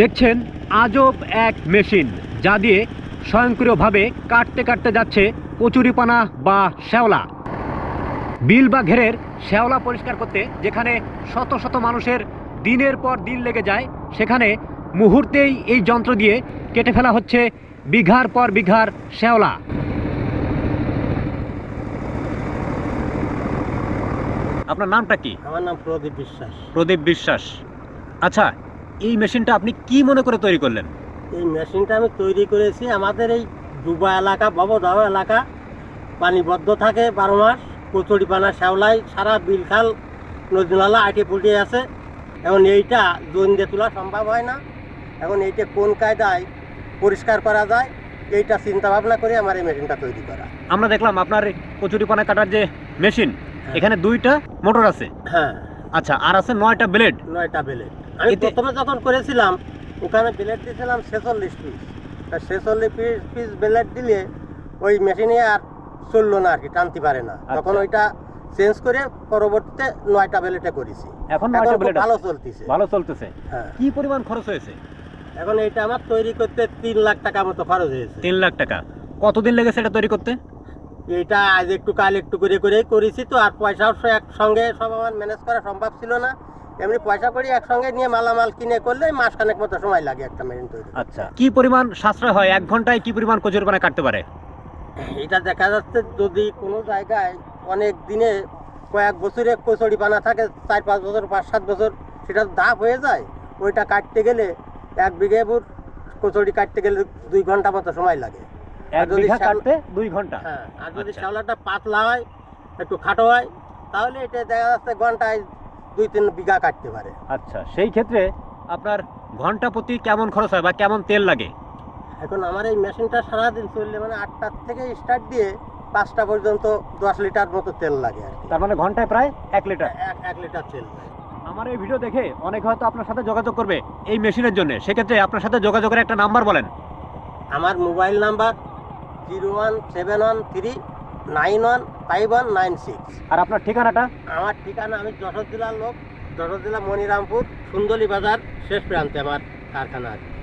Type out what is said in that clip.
দেখছেন আজব এক মেশিন যা দিয়ে স্বয়ংক্রিয়ভাবে কাটতে কাটতে যাচ্ছে কচুরিপানা বা শ্যাওলা। বিল বা ঘেরের শ্যাওলা পরিষ্কার করতে যেখানে শত শত মানুষের দিনের পর দিন লেগে যায় সেখানে মুহূর্তেই এই যন্ত্র দিয়ে কেটে ফেলা হচ্ছে বিঘার পর বিঘার শ্যাওলা। আপনার নামটা কি? আমার নাম প্রদীপ বিশ্বাস। প্রদীপ বিশ্বাস। আচ্ছা এই মেশিনটা আপনি কি মনে করে তৈরি করলেন? এই মেশিনটা আমি তৈরি করেছি। আমাদের এই ডুবা এলাকা ভবদাহ এলাকা পানিবদ্ধ থাকে বারো মাস। কচুরিপানা শ্যাওলাই সারা বিলখাল নদী নালা আটে পুটে আছে। এখন এইটা জৈন দিয়ে তোলা সম্ভব হয় না। এখন এইটা কোন কায়দায় পরিষ্কার করা যায় এইটা চিন্তা ভাবনা করে আমার এই মেশিনটা তৈরি করা। আমরা দেখলাম আপনার কচুরিপানা কাটার যে মেশিন এখানে দুইটা মোটর আছে। হ্যাঁ। আচ্ছা আর আছে নয়টা ব্লেড। নয়টা বেলেট আমি প্রথমে যখন করেছিলাম ওখানে বেলেট দিয়েছিলাম ছেচল্লিশ পিস তা ছেচল্লিশ পিস পিস বেলেট দিলে ওই মেশিনে আর চলল না আর কি টানতে পারে না। তখন আচ্ছা। ওইটা চেঞ্জ করে পরবর্তীতে নয়টা বেলেটে করেছি। এখন নয়টা ব্লেড ভালো চলতেছে। ভালো চলতেছে। হ্যাঁ। কি পরিমাণ খরচ হয়েছে? এখন এইটা আমার তৈরি করতে তিন লাখ টাকা মতো খরচ হয়েছে। তিন লাখ টাকা। কতদিন লেগেছে এটা তৈরি করতে? এইটা আজ একটু কাল একটু করে করেই করেছি তো আর পয়সাও সব একসঙ্গে সব আমার ম্যানেজ করা সম্ভব ছিল না। এমনি পয়সা করি একসঙ্গে নিয়ে মালামাল কিনে করলে মাসখানেক মতো সময় লাগে একটা মেশিন তৈরি। আচ্ছা। কি পরিমাণ সাশ্রয় হয়? এক ঘন্টায় কি পরিমাণ কচুরিপানা কাটতে পারে? এটা দেখা যাচ্ছে যদি কোনো জায়গায় অনেক দিনে কয়েক বছরে কচুরি পানা থাকে চার পাঁচ বছর পাঁচ সাত বছর সেটা ধাপ হয়ে যায় ওইটা কাটতে গেলে এক বিঘে বুট কচুরি কাটতে গেলে দুই ঘণ্টা মতো সময় লাগে। এক বিঘা কাটতে দুই ঘণ্টা? হ্যাঁ আর যদি আচ্ছা। শ্যাওলাটা পাতলা হয় একটু খাটো হয় তাহলে এটা দেখা যাচ্ছে ঘন্টায় দুই তিন বিঘা কাটতে পারে। আচ্ছা সেই ক্ষেত্রে আপনার ঘণ্টা প্রতি কেমন খরচ হয় বা কেমন তেল লাগে? এখন আমার এই মেশিনটা সারাদিন চললে মানে আটটার থেকে স্টার্ট দিয়ে পাঁচটা পর্যন্ত দশ লিটার মতো তেল লাগে আর কি। তার মানে ঘন্টায় প্রায় এক লিটার? এক এক লিটার তেল লাগে। আমার এই ভিডিও দেখে অনেকে হয়তো আপনার সাথে যোগাযোগ করবে এই মেশিনের জন্য। সেক্ষেত্রে আপনার সাথে যোগাযোগের একটা নাম্বার বলেন। আমার mobile number zero one seven one three nine one five one nine six আর আপনার ঠিকানাটা? আমার ঠিকানা আমি যশোর জেলার লোক যশোর জেলা মনিরামপুর সুন্দরী বাজার শেষ প্রান্তে আমার কারখানা আছে।